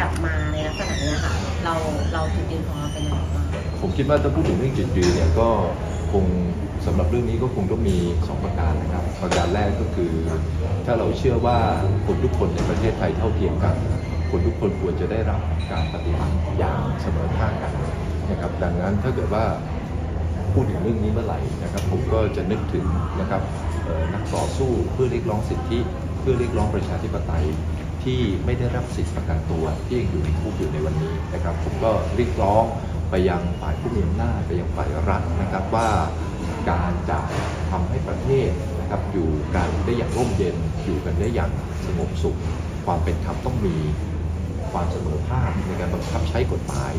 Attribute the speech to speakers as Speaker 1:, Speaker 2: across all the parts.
Speaker 1: กลับมาในลักษณะนี้ค่ะ เราเราจุดยืนของเราเป็นยังไงบ้าง
Speaker 2: ผมคิดว่าถ้าพูดถึงเรื่องจุดยืนเนี่ยก็คงสำหรับเรื่องนี้ก็คงต้องมี 2 ประการนะครับ ประการแรกก็คือ ถ้าเราเชื่อว่าคนทุกคนในประเทศไทยเท่าเทียมกัน คนทุกคนควรจะได้รับการปฏิบัติอย่างเสมอภาคกันนะครับ ดังนั้นถ้าเกิดว่าพูดถึงเรื่องนี้เมื่อไหร่นะครับ ผมก็จะนึกถึงนะครับนักต่อสู้เพื่อเรียกร้องสิทธิ เพื่อเรียกร้องประชาธิปไตย ที่ไม่ได้รับสิทธิประกันตัวที่ยังอยู่ในคุกอยู่ในวันนี้นะครับ ผมก็เรียกร้องไปยังฝ่ายผู้มีอำนาจไปยังฝ่ายรัฐนะครับว่าการจะทำให้ประเทศนะครับอยู่กันได้อย่างร่มเย็นอยู่กันได้อย่างสงบสุข ความเป็นธรรมต้องมีความเสมอภาคในการบังคับใช้กฎหมาย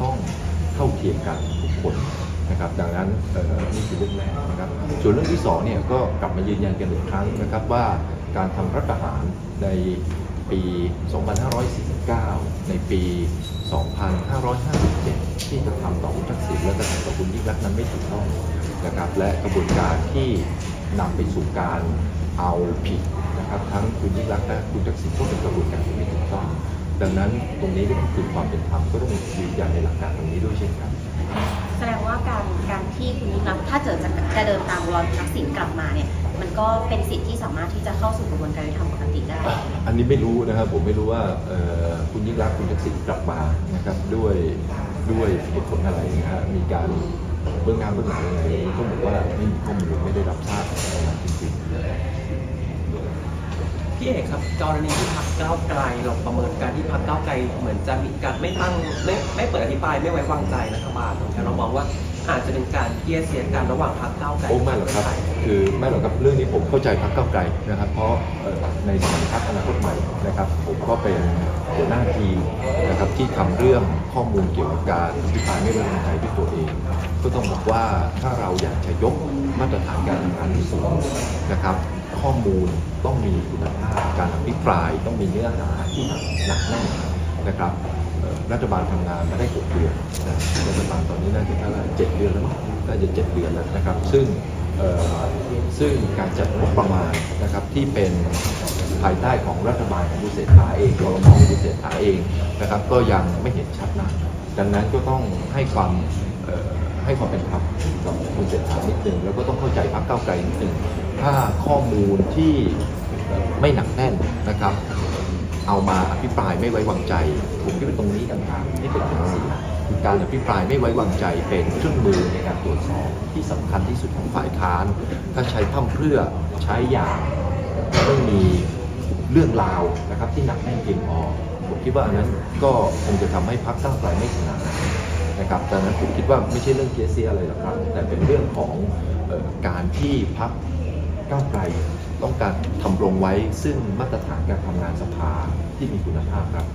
Speaker 2: ต้องเท่าเทียมกันทุกคนนะครับดังนั้นนี่คือเรื่องแรกนะครับส่วนเรื่องที่สองเนี่ยก็กลับมายืนยันกันอีกครั้งนะครับว่าการทำรัฐประหารใน ปี 2549 ในปี 2557 ที่จะทำต่อคุณทักษิณและกระทำต่อคุณยิ่งรักนั้นไม่ถูกต้องนะครับ และกระบวนการที่นำไปสู่การเอาผิดนะครับ ทั้งคุณยิ่งรักและคุณทักษิณก็เป็นกระบวนการที่ไม่ถูกต้อง ดังนั้นตรงนี้ก็ต้องคือความเป็นธรรมก็ต้องยืนยันในหลักการตรงนี้ด้วยเช่นกัน
Speaker 1: แสดงว่าการการที่คุณยิ่งรักถ้าเกิดจะจะเดินตามรอยทักษิณกลับมาเนี่ย มันก็เป็นสิทธิ์ที่สามารถที่จะเข้าสู่กระบวนการยุติธรรมปกติได้
Speaker 2: อันนี้ไม่รู้นะครับผมไม่รู้ว่าคุณยิ่งรักษณ์คุณทักษิณกลับมานะครับด้วยด้วยเหตุผลอะไรนะฮะมีการเบื้องหน้าเบื้องหลังอะไรก็บอกว่าไม่มีข้อมูลไม่ได้รับทราบ
Speaker 3: พี่เอกครับกรณีที่พักก้าวไกลเราประเมินการที่พักก้าวไกลเหมือนจะมีการไม่ตั้งไม่ไม่เปิดอภิปรายไม่ไว้วางใจรัฐบาลแต่เรามองว่าอาจจะเป็นการเกลียเสียกันระหว่างพักก้าวไกล
Speaker 2: โอ้ไม่หรอกครับ คือไม่หรอกครับเรื่องนี้ผมเข้าใจพรรคก้าวไกลนะครับ เพราะในสมัยพรรคอนาคตใหม่นะครับ ผมก็เป็นหัวหน้าทีมนะครับที่ทำเรื่องข้อมูลเกี่ยวกับการอภิปรายไม่ไว้วางใจด้วยตัวเอง ก็ต้องบอกว่าถ้าเราอยากจะยกมาตรฐานการทำงานที่สูงนะครับ ข้อมูลต้องมีคุณภาพการอภิปรายต้องมีเนื้อหาที่หนักแน่นนะครับรัฐบาลทำงานมาได้หกเดือนนะรัฐบาลตอนนี้น่าจะเท่าไหร่เจ็ดเดือนแล้วมั้งน่าจะเจ็ดเดือนแล้วนะครับ ซึ่งซึ่งการจัดงบประมาณนะครับที่เป็นภายใต้ของรัฐบาลของคุณเศรษฐาเองกรมของคุณเศรษฐาเองนะครับ ก็ยังไม่เห็นชัดนักดังนั้นก็ต้องให้ความ ให้ความเป็นธรรมกับคุณเศรษฐานิดหนึ่งแล้วก็ต้องเข้าใจพรรคก้าวไกลนิดหนึ่งถ้าข้อมูลที่ไม่หนักแน่นนะครับ เอามาอภิปรายไม่ไว้วางใจ ผมคิดว่าตรงนี้ต่างหากที่เป็นปัญหาคือการอภิปรายไม่ไว้วางใจเป็นเครื่องมือในการตรวจสอบที่สำคัญที่สุดของฝ่ายค้าน ถ้าใช้พร่ำเพรื่อใช้อย่างไม่มีเรื่องราวนะครับที่หนักแน่นเพียงพอผมคิดว่าอันนั้นก็คงจะทำให้พรรคก้าวไกลไม่ชนะ นะครับดังนั้นผมคิดว่าไม่ใช่เรื่องเกียเซียอะไรหรอกครับ แต่เป็นเรื่องของออการที่พรรคก้าวไกลต้องการทำรงไว้ซึ่งมาตรฐานการทำงานสภาที่มีคุณภาพครับ